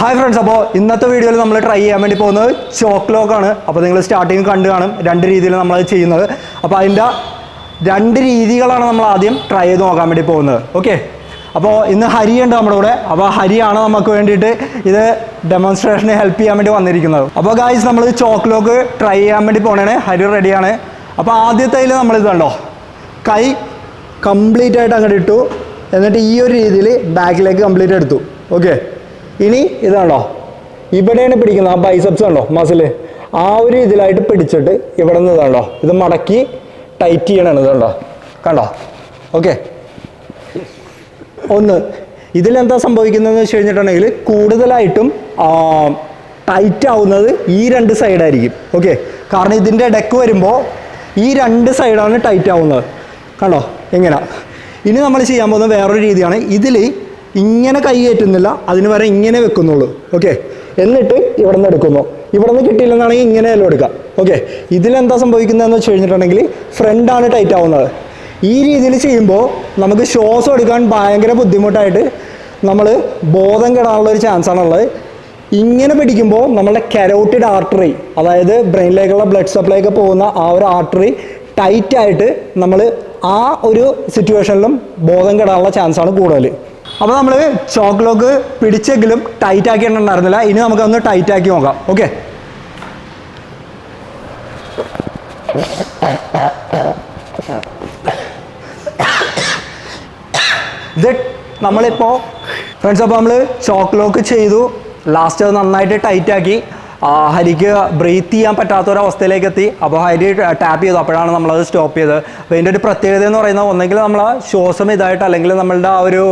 Hi friends അപ്പോൾ ഇന്നത്തെ വീഡിയോയിൽ നമ്മൾ ട്രൈ ചെയ്യാൻ വേണ്ടി പോകുന്നത് ചോക്ക് ആണ്. അപ്പോൾ നിങ്ങൾ സ്റ്റാർട്ടിങ് കണ്ടു കാണും രണ്ട് രീതിയിൽ അത് ചെയ്യുന്നത്. അപ്പോൾ അതിന്റെ രണ്ട് രീതികളാണ് നമ്മൾ ആദ്യം ട്രൈ ചെയ്ത് നോക്കാൻ വേണ്ടി പോകുന്നത്. ഓക്കെ അപ്പോൾ ഇന്ന് ഹരി ഉണ്ട് നമ്മുടെ കൂടെ. അപ്പോൾ ഹരിയാണ് നമുക്ക് വേണ്ടിയിട്ട് ഇത് ഡെമോൺസ്ട്രേഷന് ഹെൽപ്പ് ചെയ്യാൻ വേണ്ടി വന്നിരിക്കുന്നത്. അപ്പോൾ ഗായ്സ് നമ്മൾ ചോക്ക് ലോക്ക് ട്രൈ ചെയ്യാൻ വേണ്ടി പോകണേ ഹരി റെഡിയാണ് അപ്പോൾ ആദ്യത്തേൽ നമ്മൾ ഇത് കണ്ടോ? കൈ കംപ്ലീറ്റ് ആയിട്ട് അങ്ങോട്ട് ഇട്ടു. എന്നിട്ട് ഈ ഒരു രീതിയിൽ ബാക്കിലേക്ക് കംപ്ലീറ്റ് എടുത്തു. ഓക്കെ ഇനി ഇതാണോ ഇവിടെയാണ് പിടിക്കുന്നത്. ആ ബൈസെപ്സ് കണ്ടോ? മസിൽ ആ ഒരു ഇതിലായിട്ട് പിടിച്ചിട്ട് ഇവിടെ നിന്ന് ഇതാണോ ഇത് മടക്കി ടൈറ്റ് ചെയ്യണമാണ് ഇതുണ്ടോ കണ്ടോ? ഓക്കെ ഒന്ന് ഇതിലെന്താ സംഭവിക്കുന്നതെന്ന് വെച്ച് കഴിഞ്ഞിട്ടുണ്ടെങ്കിൽ കൂടുതലായിട്ടും ടൈറ്റ് ആവുന്നത് ഈ രണ്ട് സൈഡായിരിക്കും ഓക്കെ കാരണം ഇതിന്റെ ഡെക്ക് വരുമ്പോൾ ഈ രണ്ട് സൈഡാണ് ടൈറ്റ് ആവുന്നത്. കണ്ടോ? എങ്ങനെ? ഇനി നമ്മൾ ചെയ്യാൻ പോകുന്ന വേറൊരു രീതിയാണ്. ഇതിൽ ഇങ്ങനെ കൈയേറ്റുന്നില്ല അതിന് വരെ ഇങ്ങനെ വെക്കുന്നുള്ളൂ. ഓക്കെ എന്നിട്ട് ഇവിടെ നിന്ന് എടുക്കുന്നു. ഇവിടെ നിന്ന് കിട്ടിയില്ലെന്നാണെങ്കിൽ ഇങ്ങനെയല്ലോ എടുക്കാം ഓക്കെ ഇതിലെന്താ സംഭവിക്കുന്നതെന്ന് വെച്ച് കഴിഞ്ഞിട്ടുണ്ടെങ്കിൽ ഫ്രണ്ടാണ് ടൈറ്റ് ആവുന്നത്. ഈ രീതിയിൽ ചെയ്യുമ്പോൾ നമുക്ക് ശ്വാസം എടുക്കാൻ ഭയങ്കര ബുദ്ധിമുട്ടായിട്ട് നമ്മൾ ബോധം കെടാനുള്ള ഒരു ചാൻസ് ആണുള്ളത്. ഇങ്ങനെ പിടിക്കുമ്പോൾ നമ്മളുടെ കരോട്ടിഡ് ആർട്ടറി അതായത് ബ്രെയിനിലേക്കുള്ള ബ്ലഡ് സപ്ലൈ ഒക്കെ പോകുന്ന ആ ഒരു ആർട്ടറി ടൈറ്റായിട്ട് നമ്മൾ ആ ഒരു സിറ്റുവേഷനിലും ബോധം കെടാനുള്ള ചാൻസാണ് കൂടുതൽ അപ്പോൾ നമ്മൾ ചോക്ക് ലോക്ക് പിടിച്ചെങ്കിലും ടൈറ്റ് ആക്കിയിട്ടുണ്ടായിരുന്നില്ല. ഇനി നമുക്കൊന്ന് ടൈറ്റ് ആക്കി നോക്കാം. ഓക്കെ ഇത് നമ്മളിപ്പോൾ ഫ്രണ്ട്സ് അപ്പോൾ നമ്മൾ ചോക്ക് ലോക്ക് ചെയ്തു. ലാസ്റ്റ് അത് നന്നായിട്ട് ടൈറ്റ് ആക്കി. ഹരിക്ക് ബ്രീത്ത് ചെയ്യാൻ പറ്റാത്ത ഒരു അവസ്ഥയിലേക്ക് എത്തി അപ്പോൾ ഹരി ടാപ്പ് ചെയ്തു. അപ്പോഴാണ് നമ്മളത് സ്റ്റോപ്പ് ചെയ്തത്. അപ്പോൾ ഇതിന്റെ ഒരു പ്രത്യേകത എന്ന് പറയുന്നത് ഒന്നെങ്കിൽ നമ്മൾ ശ്വാസം ഇതായിട്ട് അല്ലെങ്കിൽ നമ്മളുടെ ആ ഒരു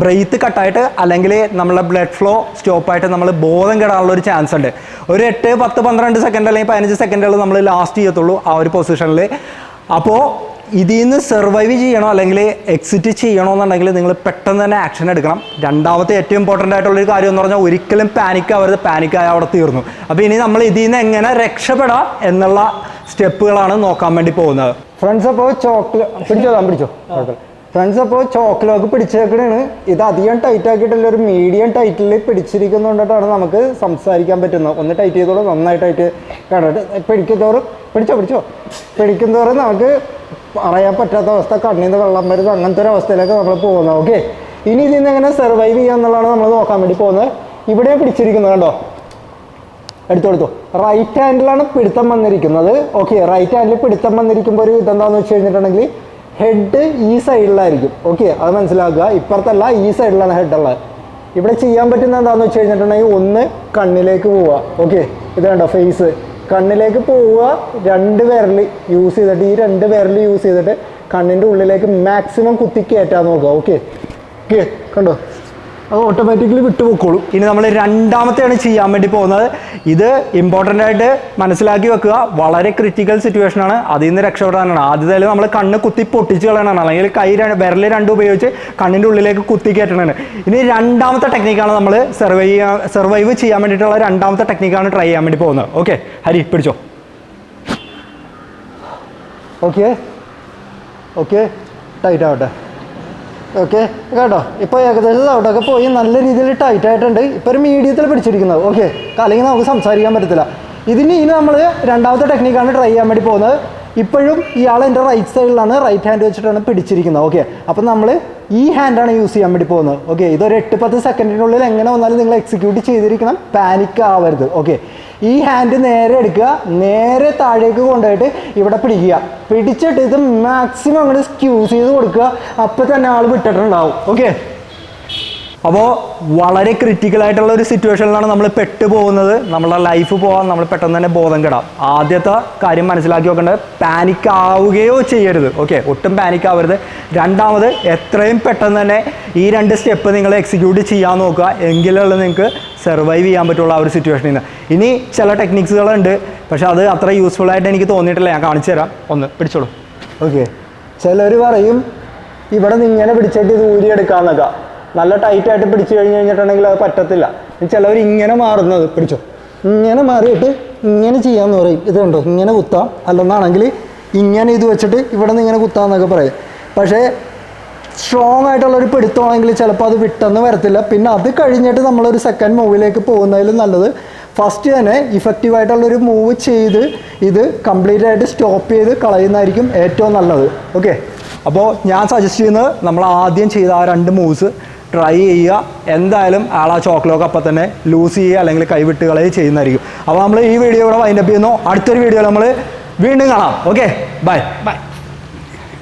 ബ്രെയ്ത്ത് കട്ടായിട്ട് അല്ലെങ്കിൽ നമ്മളെ ബ്ലഡ് ഫ്ലോ സ്റ്റോപ്പായിട്ട് നമ്മൾ ബോധം കെടാനുള്ള ഒരു ചാൻസ് ഉണ്ട്. ഒരു എട്ട് പത്ത് പന്ത്രണ്ട് സെക്കൻഡ് അല്ലെങ്കിൽ പതിനഞ്ച് സെക്കൻഡുകൾ നമ്മൾ ലാസ്റ്റ് ചെയ്യത്തുള്ളൂ ആ ഒരു പൊസിഷനിൽ അപ്പോൾ ഇതിൽ നിന്ന് സർവൈവ് ചെയ്യണോ അല്ലെങ്കിൽ എക്സിറ്റ് ചെയ്യണോ എന്നുണ്ടെങ്കിൽ നിങ്ങൾ പെട്ടെന്ന് തന്നെ ആക്ഷൻ എടുക്കണം. രണ്ടാമത്തെ ഏറ്റവും ഇമ്പോർട്ടന്റ് ആയിട്ടുള്ളൊരു കാര്യം എന്ന് പറഞ്ഞാൽ ഒരിക്കലും പാനിക് ആവരുത്. പാനിക് ആയ അവിടെ തീർന്നു. അപ്പോൾ ഇനി നമ്മൾ ഇതിൽ നിന്ന് എങ്ങനെ രക്ഷപ്പെടാം എന്നുള്ള സ്റ്റെപ്പുകളാണ് നോക്കാൻ വേണ്ടി പോകുന്നത്. ഫ്രണ്ട്സ് അപ്പോൾ ചോക്ലേറ്റ് പിടിച്ചോ പിടിച്ചോ. ഫ്രണ്ട്സ് അപ്പോൾ ചോക്ലോക്ക് പിടിച്ചേക്കണാണ്. ഇത് അധികം ടൈറ്റ് ആക്കിയിട്ടില്ല ഒരു മീഡിയം ടൈറ്റിൽ പിടിച്ചിരിക്കുന്നതുകൊണ്ടിട്ടാണ് നമുക്ക് സംസാരിക്കാൻ പറ്റുന്നത്. ഒന്ന് ടൈറ്റ് ചെയ്തോളൂ നന്നായി ടൈറ്റ് കണ്ടിട്ട് പിടിക്കുന്നതോറും പിടിച്ചോ പിടിച്ചോ? പിടിക്കുന്നതോറും നമുക്ക് പറയാൻ പറ്റാത്ത അവസ്ഥ കണ്ണിൽ നിന്ന് വെള്ളം വരുന്നത് അങ്ങനത്തെ ഒരു അവസ്ഥയിലേക്ക് നമ്മൾ പോകുന്നത്. ഓക്കെ ഇനി ഇതിൽ നിന്ന് എങ്ങനെ സർവൈവ് ചെയ്യുക എന്നുള്ളതാണ് നമ്മൾ നോക്കാൻ വേണ്ടി പോകുന്നത്. ഇവിടെ പിടിച്ചിരിക്കുന്നത് കണ്ടോ? എടുത്തു എടുത്തു. റൈറ്റ് ഹാൻഡിലാണ് പിടുത്തം വന്നിരിക്കുന്നത്. ഓക്കെ റൈറ്റ് ഹാൻഡിൽ പിടുത്തം വന്നിരിക്കുമ്പോൾ ഒരു ഇതെന്താണെന്ന് വെച്ച് കഴിഞ്ഞിട്ടുണ്ടെങ്കിൽ ഹെഡ് ഈ സൈഡിലായിരിക്കും ഓക്കെ അത് മനസ്സിലാക്കുക. ഇപ്പുറത്തല്ല ഈ സൈഡിലാണ് ഹെഡ് ഉള്ളത്. ഇവിടെ ചെയ്യാൻ പറ്റുന്ന എന്താണെന്ന് വെച്ച് കഴിഞ്ഞിട്ടുണ്ടെങ്കിൽ ഒന്ന് കണ്ണിലേക്ക് പോവുക. ഓക്കെ ഇത് കണ്ടോ ഫേസ് കണ്ണിലേക്ക് പോവുക രണ്ട് വിരൽ യൂസ് ചെയ്തിട്ട് ഈ രണ്ട് വിരൽ യൂസ് ചെയ്തിട്ട് കണ്ണിന്റെ ഉള്ളിലേക്ക് മാക്സിമം കുത്തി നോക്കുക. ഓക്കെ ഓക്കെ കണ്ടോ? അത് ഓട്ടോമാറ്റിക്കലി വിട്ടുപോക്കോളും ഇനി നമ്മൾ രണ്ടാമത്തെയാണ് ചെയ്യാൻ വേണ്ടി പോകുന്നത്. ഇത് ഇമ്പോർട്ടന്റ് ആയിട്ട് മനസ്സിലാക്കി വെക്കുക. വളരെ ക്രിറ്റിക്കൽ സിറ്റുവേഷൻ ആണ്. അതിൽ നിന്ന് രക്ഷപ്പെടാനാണ്. ആദ്യത്തേ നമ്മൾ കണ്ണ് കുത്തി പൊട്ടിച്ച് കളയണമാണ് അല്ലെങ്കിൽ കൈ വിരൽ രണ്ടും ഉപയോഗിച്ച് കണ്ണിന്റെ ഉള്ളിലേക്ക് കുത്തി കയറ്റണമാണ് ഇനി രണ്ടാമത്തെ ടെക്നിക്കാണ് നമ്മൾ സർവൈവ് ചെയ്യാൻ സർവൈവ് ചെയ്യാൻ വേണ്ടിയിട്ടുള്ള രണ്ടാമത്തെ ടെക്നിക്കാണ് ട്രൈ ചെയ്യാൻ വേണ്ടി പോകുന്നത്. ഓക്കെ ഹരി പിടിച്ചോ? ഓക്കെ ഓക്കെ ടൈറ്റ് ആവട്ടെ. ഓക്കെ കേട്ടോ? ഇപ്പോൾ ഏകദേശം അവിടെയൊക്കെ പോയി. നല്ല രീതിയിൽ ടൈറ്റ് ആയിട്ടുണ്ട്. ഇപ്പോൾ ഒരു മീഡിയത്തിൽ പിടിച്ചിരിക്കുന്നത്. ഓക്കെ അല്ലെങ്കിൽ നമുക്ക് സംസാരിക്കാൻ പറ്റത്തില്ല. ഇതിന് ഇനി നമ്മൾ രണ്ടാമത്തെ ടെക്നിക്കാണ് ട്രൈ ചെയ്യാൻ വേണ്ടി പോകുന്നത്. ഇപ്പോഴും ഇയാൾ എന്റെ റൈറ്റ് സൈഡിലാണ് റൈറ്റ് ഹാൻഡ് വെച്ചിട്ടാണ് പിടിച്ചിരിക്കുന്നത്. ഓക്കെ അപ്പം നമ്മൾ ഈ ഹാൻഡാണ് യൂസ് ചെയ്യാൻ വേണ്ടി പോകുന്നത്. ഓക്കെ ഇതൊരു എട്ട് പത്ത് സെക്കൻഡിനുള്ളിൽ എങ്ങനെ വന്നാലും നിങ്ങൾ എക്സിക്യൂട്ട് ചെയ്തിരിക്കണം. പാനിക് ആവരുത്. ഓക്കെ ഈ ഹാൻഡ് നേരെ എടുക്കുക. നേരെ താഴേക്ക് കൊണ്ടുപോയിട്ട് ഇവിടെ പിടിക്കുക. പിടിച്ചിട്ട് ഇത് മാക്സിമം അങ്ങനെ സ്ക്യൂസ് ചെയ്ത് കൊടുക്കുക. അപ്പോൾ തന്നെ ആൾ വിട്ടിട്ടുണ്ടാവും. ഓക്കെ അപ്പോൾ വളരെ ക്രിറ്റിക്കൽ ആയിട്ടുള്ള ഒരു സിറ്റുവേഷനിലാണ് നമ്മൾ പെട്ട് പോകുന്നത്. നമ്മളുടെ ലൈഫ് പോകാൻ നമ്മൾ പെട്ടെന്ന് തന്നെ ബോധം കെടാം. ആദ്യത്തെ കാര്യം മനസ്സിലാക്കി വെക്കേണ്ടത് പാനിക് ആവുകയോ ചെയ്യരുത്. ഓക്കെ ഒട്ടും പാനിക് ആവരുത്. രണ്ടാമത് എത്രയും പെട്ടെന്ന് തന്നെ ഈ രണ്ട് സ്റ്റെപ്പ് നിങ്ങൾ എക്സിക്യൂട്ട് ചെയ്യാൻ നോക്കുക. എങ്കിലുള്ള നിങ്ങൾക്ക് സർവൈവ് ചെയ്യാൻ പറ്റുള്ള ആ ഒരു സിറ്റുവേഷനിൽ നിന്ന് ഇനി ചില ടെക്നിക്സുകളുണ്ട് പക്ഷെ അത് അത്ര യൂസ്ഫുൾ ആയിട്ട് എനിക്ക് തോന്നിയിട്ടില്ല. ഞാൻ കാണിച്ചു തരാം. ഒന്ന് പിടിച്ചോളൂ. ഓക്കെ ചിലർ പറയും ഇവിടെ നിന്ന് ഇങ്ങനെ പിടിച്ചിട്ട് ഇത് ഊരിയെടുക്കാന്നൊക്കെ. നല്ല ടൈറ്റ് ആയിട്ട് പിടിച്ചു കഴിഞ്ഞ് കഴിഞ്ഞിട്ടുണ്ടെങ്കിൽ അത് പറ്റത്തില്ല. ചിലവർ ഇങ്ങനെ മാറുന്നത് പിടിച്ചോ? ഇങ്ങനെ മാറിയിട്ട് ഇങ്ങനെ ചെയ്യാമെന്ന് പറയും. ഇതുണ്ടോ ഇങ്ങനെ കുത്താം. അല്ലെന്നാണെങ്കിൽ ഇങ്ങനെ ഇത് വെച്ചിട്ട് ഇവിടെ നിന്ന് ഇങ്ങനെ കുത്താന്നൊക്കെ പറയും. പക്ഷേ സ്ട്രോങ് ആയിട്ടുള്ളൊരു പിടുത്തമാണെങ്കിൽ ചിലപ്പോൾ അത് വിട്ടെന്ന് വരത്തില്ല. പിന്നെ അത് കഴിഞ്ഞിട്ട് നമ്മളൊരു സെക്കൻഡ് മൂവിലേക്ക് പോകുന്നതിലും നല്ലത് ഫസ്റ്റ് തന്നെ ഇഫക്റ്റീവ് ആയിട്ടുള്ളൊരു മൂവ് ചെയ്ത് ഇത് കംപ്ലീറ്റ് ആയിട്ട് സ്റ്റോപ്പ് ചെയ്ത് കളയുന്നതായിരിക്കും ഏറ്റവും നല്ലത്. ഓക്കെ അപ്പോൾ ഞാൻ സജസ്റ്റ് ചെയ്യുന്നത് നമ്മൾ ആദ്യം ചെയ്ത ആ രണ്ട് മൂവ്സ് ട്രൈ ചെയ്യുക. എന്തായാലും ആൾ ആ ചോക്ലോക്ക് അപ്പം തന്നെ ലൂസ് ചെയ്യുക അല്ലെങ്കിൽ കൈവിട്ട് കളയുക ചെയ്യുന്നതായിരിക്കും. അപ്പോൾ നമ്മൾ ഈ വീഡിയോ ഇവിടെ വൈൻഡപ്പ് ചെയ്യുന്നു. അടുത്തൊരു വീഡിയോ നമ്മൾ വീണ്ടും കാണാം. Okay bye bye